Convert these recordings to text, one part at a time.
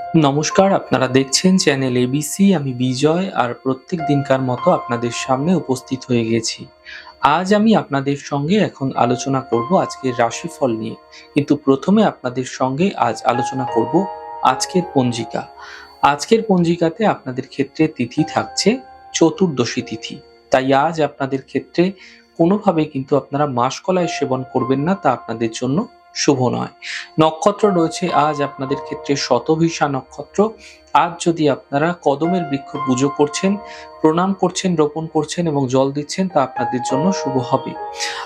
নমস্কার, আপনারা দেখছেন চ্যানেল এবিসি আমি বিজয় আর প্রত্যেক দিনকার মতো আপনাদের সামনে উপস্থিত হয়ে গেছি। আজ আমি আপনাদের সঙ্গে এখন আলোচনা করব আজকের রাশিফল নিয়ে। কিন্তু প্রথমে আপনাদের সঙ্গে আজ আলোচনা করব আজকের পঞ্জিকা। আজকের পঞ্জিকাতে আপনাদের ক্ষেত্রে তিথি থাকছে চতুর্দশী তিথি। তাই আজ আপনাদের ক্ষেত্রে কোনোভাবে কিন্তু আপনারা মাসকলাই সেবন করবেন না তা আপনাদের জন্য শুভ নয়। নক্ষত্র রয়েছে আজ আপনাদের ক্ষেত্রে শতভিষা নক্ষত্র। আজ যদি আপনারা কদমের বৃক্ষ পুজো করছেন, প্রণাম করছেন, রোপণ করছেন এবং জল দিচ্ছেন, তা আপনাদের জন্য শুভ হবে।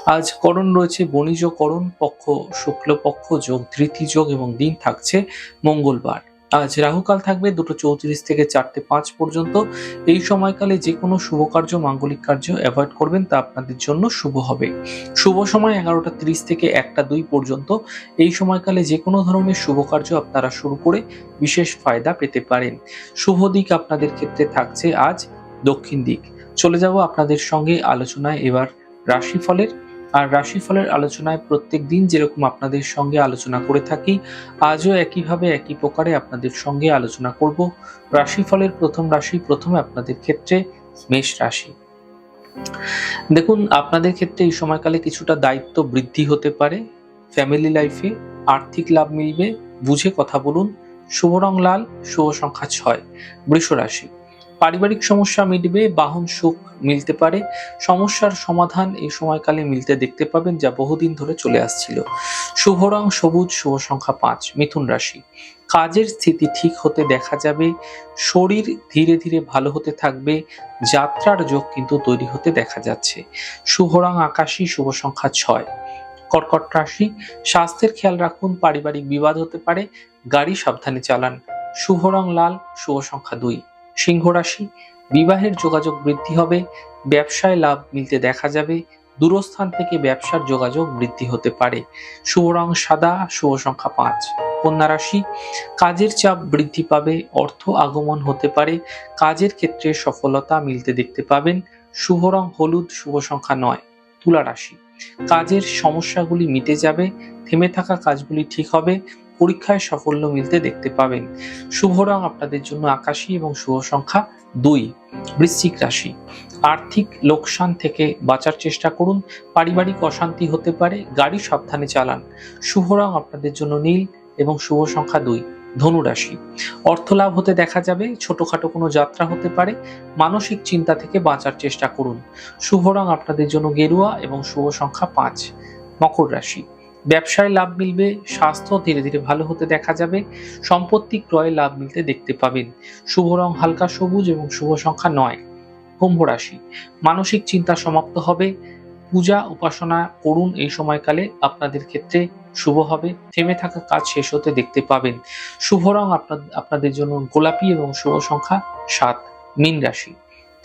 আজ করণ রয়েছে বণিজ করণ, পক্ষ শুক্লপক্ষ যোগ, ধৃতি যোগ এবং দিন থাকছে মঙ্গলবার। আজ রাহুকাল থাকবে দুটো চৌত্রিশ থেকে চারটে পাঁচ পর্যন্ত। এই সময়কালে যে কোনো শুভ কার্য, মাঙ্গলিক কার্য অ্যাভয়েড করবেন, তা আপনাদের জন্য শুভ হবে। শুভ সময় এগারোটা ত্রিশ থেকে একটা দুই পর্যন্ত। এই সময়কালে যে কোনো ধরনের শুভ কার্য আপনারা শুরু করে বিশেষ ফায়দা পেতে পারেন। শুভ দিক আপনাদের ক্ষেত্রে থাকছে আজ দক্ষিণ দিক। চলে যাব আপনাদের সঙ্গে আলোচনায়। এবার রাশিফলের আর রাশিফলের আলোচনায় প্রত্যেক দিন যেরকম আপনাদের সঙ্গে আলোচনা করে থাকি, আজও একইভাবে একই প্রকারে আপনাদের সঙ্গে আলোচনা করব। রাশিফলের প্রথম রাশি প্রথমে আপনাদের ক্ষেত্রে মেষ রাশি। দেখুন, আপনাদের ক্ষেত্রে এই সময়কালে কিছুটা দায়িত্ব বৃদ্ধি হতে পারে। ফ্যামিলি লাইফে আর্থিক লাভ মিলবে। বুঝে কথা বলুন। শুভ রং লাল, শুভ সংখ্যা ছয়। বৃষ রাশি। পারিবারিক সমস্যা মিটবে, বাহন সুখ মিলতে পারে, সমস্যার সমাধান এই সময়কালে মিলতে দেখতে পাবেন যা বহুদিন ধরে চলে আসছিল। শুভ রং, সবুজ, শুভ সংখ্যা পাঁচ, মিথুন রাশি। কাজের স্থিতি ঠিক হতে দেখা যাবে, শরীর ধীরে ধীরে ভালো হতে থাকবে, যাত্রার যোগ কিন্তু তৈরি হতে দেখা যাচ্ছে। শুভ রং, আকাশী, শুভ সংখ্যা ছয়। কর্কট রাশি, স্বাস্থ্যের খেয়াল রাখুন, পারিবারিক বিবাদ হতে পারে, গাড়ি সাবধানে চালান। শুভ রং লাল, শুভ সংখ্যা দুই। সিংহ রাশি, বিবাহের যোগাযোগ বৃদ্ধি হবে, ব্যবসায় লাভ মিলতে দেখা যাবে, দূরস্থান থেকে ব্যবসার যোগাযোগ বৃদ্ধি হতে পারে। শুভ রং সাদা, শুভ সংখ্যা পাঁচ। কন্যা রাশি, কাজের চাপ বৃদ্ধি পাবে, অর্থ আগমন হতে পারে, কাজের ক্ষেত্রে সফলতা মিলতে দেখতে পাবেন, শুভ রং হলুদ, শুভ সংখ্যা নয়। তুলা রাশি, কাজের সমস্যাগুলি মিটে যাবে, থেমে থাকা কাজগুলি ঠিক হবে পরীক্ষায় সাফল্য মিলতে দেখতে পাবেন। শুভ রং আপনাদের জন্য আকাশী এবং শুভ সংখ্যা দুই, বৃশ্চিক রাশি। আর্থিক লোকসান থেকে বাঁচার চেষ্টা করুন। পারিবারিক অশান্তি হতে পারে, গাড়ি সাবধানে চালান। শুভ রং আপনাদের জন্য নীল এবং শুভ সংখ্যা দুই, ধনু রাশি। অর্থ লাভ হতে দেখা যাবে, ছোটখাটো কোনো যাত্রা হতে পারে, মানসিক চিন্তা থেকে বাঁচার চেষ্টা করুন। শুভ রং আপনাদের জন্য গেরুয়া এবং শুভ সংখ্যা পাঁচ, মকর রাশি। ব্যবসায় লাভ মিলবে, স্বাস্থ্য ধীরে ধীরে ভালো হতে দেখা যাবে, সম্পত্তি ক্রয়ে লাভ মিলতে দেখতে পাবেন। শুভ রং হালকা সবুজ এবং শুভ সংখ্যা নয়। কুম্ভ রাশি, মানসিক চিন্তা সমাপ্ত হবে, পূজা উপাসনা করুন এই সময়কালে, আপনাদের ক্ষেত্রে শুভ হবে, থেমে থাকা কাজ শেষ হতে দেখতে পাবেন। শুভ রং আপনাদের জন্য গোলাপি এবং শুভ সংখ্যা সাত। মীন রাশি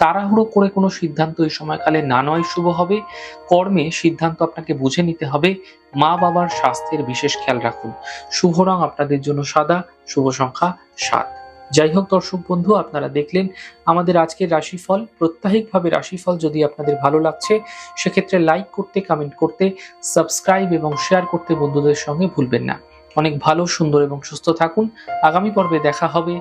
তাড়াহুড়ো করে কোনো সিদ্ধান্ত এই সময়কালে না নয় শুভ হবে। কর্মে সিদ্ধান্ত আপনাকে বুঝে নিতে হবে। মা বাবার স্বাস্থ্যের বিশেষ খেয়াল রাখুন। শুভ রং আপনাদের জন্য সাদা, শুভ সংখ্যা সাত। যাই হোক দর্শক বন্ধু, আপনারা দেখলেন আমাদের আজকের রাশিফল। প্রত্যাহিকভাবে রাশিফল যদি আপনাদের ভালো লাগছে, সেক্ষেত্রে লাইক করতে, কমেন্ট করতে, সাবস্ক্রাইব এবং শেয়ার করতে বন্ধুদের সঙ্গে ভুলবেন না। অনেক ভালো, সুন্দর এবং সুস্থ থাকুন। আগামী পর্বে দেখা হবে।